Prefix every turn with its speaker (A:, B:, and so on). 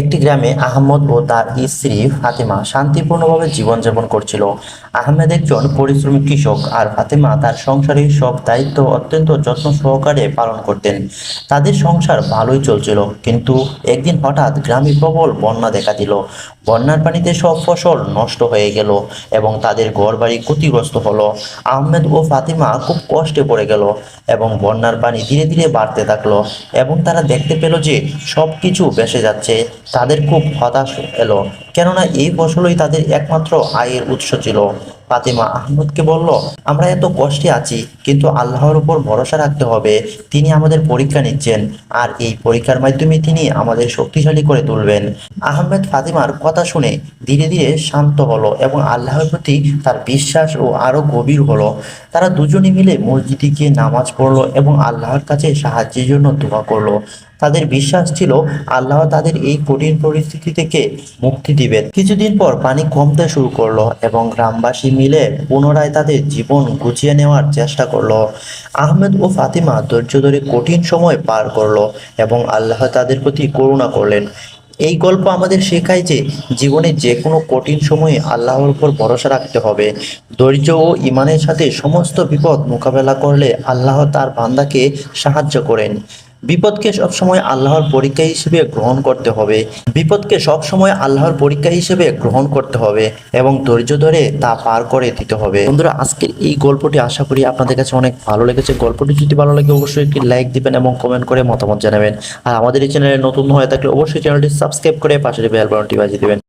A: একটি গ্রামে আহমদ ও তার স্ত্রী ফাতেমা শান্তিপূর্ণভাবে জীবনযাপন করছিল। আহমেদ একজন পরিশ্রমী কৃষক আর ফাতেমা তার সংসারের সব দায়িত্ব অত্যন্ত যত্ন সহকারে পালন করতেন। তাদের সংসার ভালোই চলছিল, কিন্তু একদিন হঠাৎ গ্রামে প্রবল বন্যা দেখা দিল। বন্যার পানিতে সব ফসল নষ্ট হয়ে গেল এবং তাদের ঘরবাড়ি ক্ষতিগ্রস্ত হলো। আহমেদ ও ফাতিমা খুব কষ্টে পড়ে গেল এবং বন্যার পানি ধীরে ধীরে বাড়তে থাকল এবং তারা দেখতে পেল যে সব কিছু ভেসে যাচ্ছে। তাদের খুব হতাশ এলো। কেননা এই ফসলই তাদের একমাত্র আয়ের উৎস ছিল। ফাতিমা আহমদকে বলল, আমরা এত কষ্টে আছি, কিন্তু আল্লাহর উপর ভরসা রাখতে হবে। তিনি আমাদের পরীক্ষা নিচ্ছেন, আর এই পরীক্ষার মাধ্যমে তিনি আমাদের শক্তিশালী করে তুলবেন। আহমেদ ফাতিমার কথা শুনে ধীরে ধীরে শান্ত হলো এবং আল্লাহর প্রতি তার বিশ্বাস ও আরও গভীর হলো। তারা দুজনে মিলে মসজিদে গিয়ে নামাজ পড়ল এবং আল্লাহর কাছে সাহায্যের জন্য দোয়া করল। তাদের বিশ্বাস ছিল আল্লাহ তাদের এই কঠিন পরিস্থিতি থেকে মুক্তি দিবেন। কিছুদিন পর পানি কমতে শুরু করল এবং গ্রামবাসী মিলে পুনরায় তাদের জীবন গুছিয়ে নেওয়ার চেষ্টা করল। আহমেদ ও ফাতিমা ধৈর্য ধরে কঠিন সময় পার করল এবং আল্লাহ তাদের প্রতি করুণা করলেন। এই গল্প আমাদের শেখায় যে জীবনে যে কোনো কঠিন সময়ে আল্লাহর উপর ভরসা রাখতে হবে। ধৈর্য ও ইমানের সাথে সমস্ত বিপদ মোকাবেলা করলে আল্লাহ তার বান্দাকে সাহায্য করেন। বিপদকে সবসময় আল্লাহর পরীক্ষা হিসেবে গ্রহণ করতে হবে। বিপদকে সবসময় আল্লাহর পরীক্ষা হিসেবে গ্রহণ করতে হবে এবং ধৈর্য ধরে তা পার করে দিতে হবে। বন্ধুরা, আজকের এই গল্পটি আশা করি আপনাদের কাছে অনেক ভালো লেগেছে। গল্পটি যদি ভালো লাগে, অবশ্যই একটি লাইক দিবেন এবং কমেন্ট করে মতামত জানাবেন। আর আমাদের এই চ্যানেলে নতুন হয়ে থাকলে অবশ্যই চ্যানেলটি সাবস্ক্রাইব করে পাশের বেল বাটনটি বাজিয়ে দিবেন।